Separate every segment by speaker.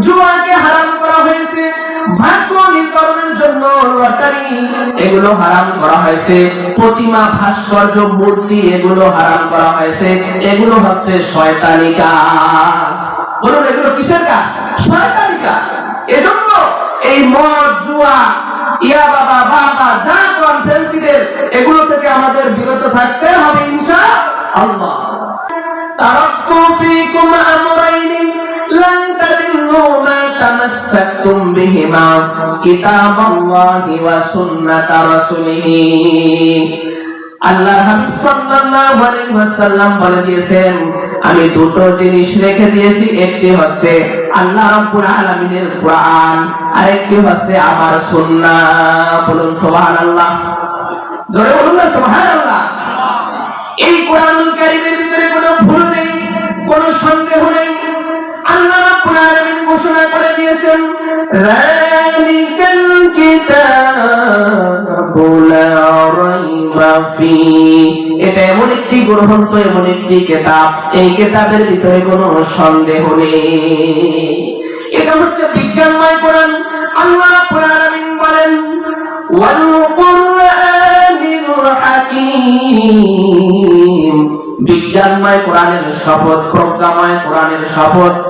Speaker 1: জুয়াকে হারাম করা হয়েছে। ভাগ্য নির্ধারণের জন্য লটারি, এগুলো হারাম করা হয়েছে। প্রতিমা, ভাস্কর্য, মূর্তি, এগুলো হারাম করা হয়েছে। এগুলো হচ্ছে শয়তানি কাজ। বলুন, এগুলো কিসের কাজ? শয়তানি কাজ। এজন্য এই মদ, জুয়া, ইয়া বাবা বাবা, যা কনফারেন্সিদের এগুলো থেকে আমাদের তামাসসাকতুম বিহিমা কিতাবাল্লাহি ওয়া সুন্নাতা রাসূলিহি আল্লাহ সাল্লাল্লাহু আলাইহি ওয়াসাল্লাম বলে দিয়েছেন, আমি দুটো জিনিস রেখে দিয়েছি, একটি হচ্ছে আল্লাহ রাব্বুল আলামিনের কোরআন আর একটি হচ্ছে আমার সুন্নাহ। বলুন সুবহানাল্লাহ। জোরে এটা এমন একটি এমন একটি কিতাব। এই কিতাবের ভিতরে কোনো সন্দেহ নেই। এটা হচ্ছে বিজ্ঞানময় কোরআন। আল্লাহ আলামিন বলেন বিজ্ঞানময় কোরআনের শপথ, প্রজ্ঞাময় কোরআনের শপথ।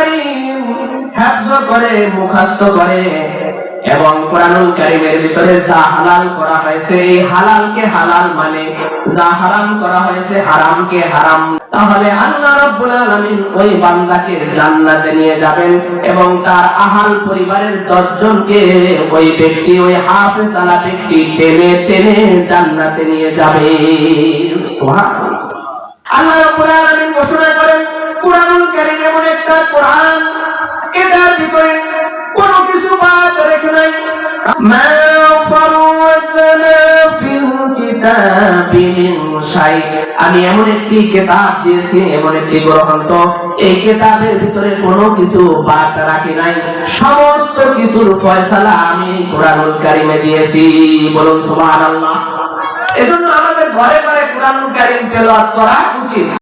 Speaker 1: কারীম হেফজ করে, মুখস্থ করে এবং কোরআনুল কারীমের ভিতরে যা হালাল করা হয়েছে, এই হালালকে হালাল মানে যা হারাম করা হয়েছে হারামকে হারাম। তাহলে আল্লাহ রাব্বুল আলামিন ওই বান্দাকে জান্নাতে নিয়ে যাবেন এবং তার আহাল পরিবারের দশজনকে ওই ব্যক্তি, ওই হাফেজ আলা ব্যক্তি টেনে টেনে জান্নাতে নিয়ে যাবে। সুবহানাল্লাহ। আল্লাহ রাব্বুল আলামিন ঘোষণা করেন, কোরআনুল কারীম ভিতরে কোনো কিছু বাদ রেখে নাই। আমি এমন একটি কিতাব দিয়েছি, এমন একটি গ্রন্থ। এই কিতাবের ভিতরে কোনো কিছু বাদ রাখি নাই। সমস্ত কিছুর ফয়সালা আমি কোরআনুল কারীমে দিয়েছি। বলুন সুবহানাল্লাহ। এজন্য আমাদের ঘরে ঘরে কোরআনুল কারীম তেলাওয়াত করা উচিত।